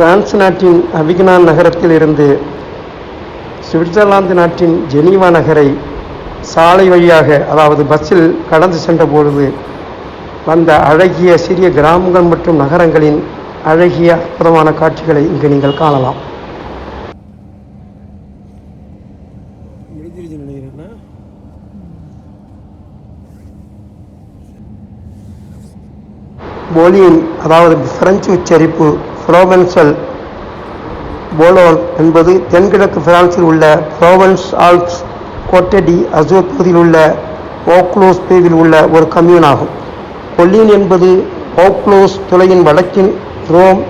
France நாட்டின் அவிக்னான் நகரத்தில் இருந்து சுவிட்சர்லாந்து நாட்டின் ஜெனீவா நகரை சாலை வழியாக அதாவது பஸ்ஸில் கடந்து சென்ற பொழுது வந்த அழகிய சிறிய கிராமங்கள் மற்றும் நகரங்களின் அழகிய அற்புதமான காட்சிகளை இங்கு நீங்கள் காணலாம். போலியின் அதாவது பிரெஞ்சு உச்சரிப்பு புரோவென்சல் போலோன் என்பது தென்கிழக்கு பிரான்சில் உள்ள புரோவன்ஸ் ஆல்ப்ஸ் கோட்டடி அசூர் பகுதியில் உள்ள ஓக்லோஸ் பிரிவில் உள்ள ஒரு கம்யூன் ஆகும். கொல்லின் என்பது ஓக்லோஸ் துறையின் வடக்கின் ரோம்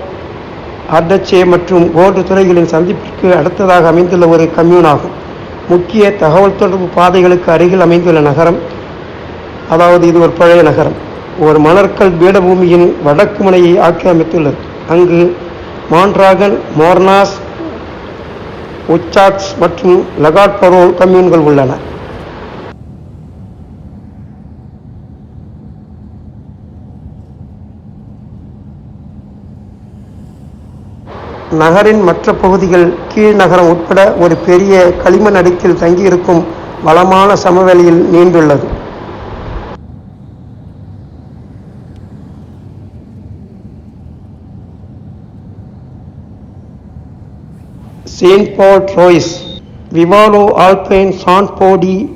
அர்டச்சே மற்றும் ஓன்று துறைகளின் சந்திப்பிற்கு அடுத்ததாக அமைந்துள்ள ஒரு கம்யூன் ஆகும். முக்கிய தகவல் தொடர்பு பாதைகளுக்கு அருகில் அமைந்துள்ள நகரம். அதாவது இது ஒரு பழைய நகரம். ஒரு மணற்கல் பீடபூமியின் வடக்கு முனையை ஆக்கிரமித்துள்ளது. அங்கு மான்ட்ராகன் மோர்னாஸ் உச்சாட்ஸ் மற்றும் லகாட் பரோல் கம்யூன்கள் உள்ளன. நகரின் மற்ற பகுதிகள் கீழ் நகரம் உட்பட ஒரு பெரிய களிமண் அடுக்கில் தங்கியிருக்கும் வளமான சமவெளியில் நீண்டுள்ளது. செயின்ட் பால் ட்ரோய்ஸ் விவாலோ ஆல்பைன் சான் போடி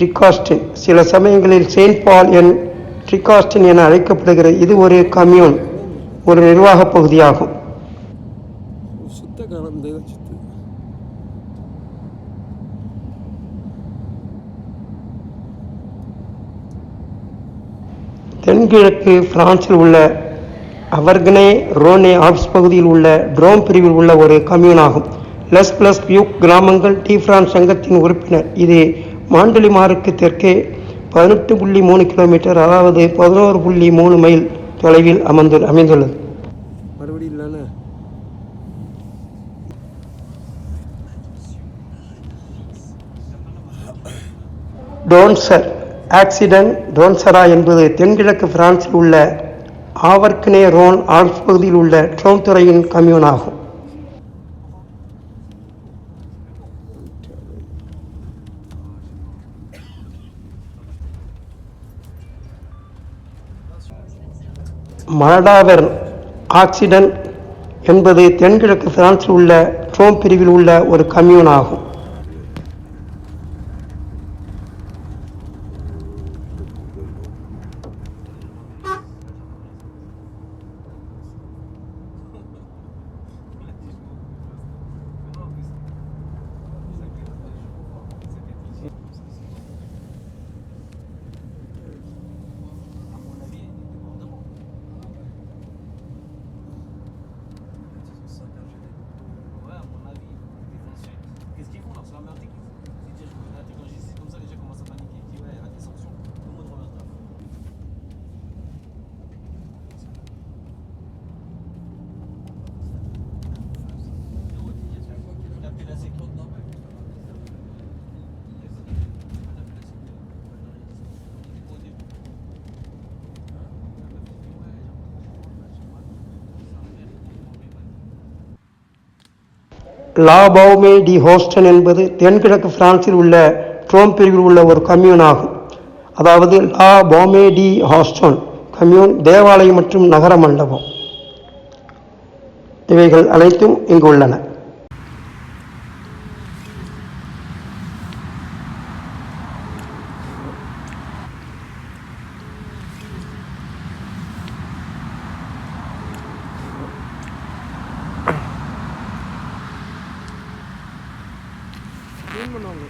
ட்ரிகாஸ்டின் சில சமயங்களில் செயின்ட் பால் என் ட்ரிகாஸ்டின் என அழைக்கப்படுகிறது இது ஒரு கம்யூன் ஒரு நிர்வாகப் பகுதியாகும். தென்கிழக்கு பிரான்சில் உள்ள அவர்கனே ரோனே ஆல்ப்ஸ் பகுதியில் உள்ள ட்ரோம் பிரிவில் உள்ள ஒரு கம்யூன் ஆகும். லெஸ் பிளஸ் பியூக் கிராமங்கள் டி பிரான்ஸ் சங்கத்தின் உறுப்பினர். இது மாண்டலிமாருக்கு தெற்கே பதினெட்டு புள்ளி மூணு கிலோமீட்டர் அதாவது பதினோரு புள்ளி மூணு மைல் தொலைவில் அமர்ந்து அமைந்துள்ளது. மறுபடியும் இல்லைண்ணே டோன்சர். ஆக்சிடென்ட் டோன்சரா என்பது தென்கிழக்கு பிரான்சில் உள்ள ஆவர்க்னே ரோன் ஆல்ப்ஸ் பகுதியில் உள்ள ட்ரோம் துறையின் கம்யூன் ஆகும். மலடாவெர்ன் ஆக்சிடென்ட் என்பது தென்கிழக்கு பிரான்சில் உள்ள ட்ரோம் பிரிவில் உள்ள ஒரு கம்யூன் ஆகும். லா பௌமே டி ஹோஸ்டன் என்பது தென்கிழக்கு பிரான்சில் உள்ள ட்ரோம் பிரிவில் உள்ள ஒரு கம்யூன் ஆகும். அதாவது லா பௌமே டி ஹாஸ்டன் கம்யூன் தேவாலயம் மற்றும் நகர மண்டபம். இவைகள் அனைத்தும் இங்கு உள்ளன. মনে হবে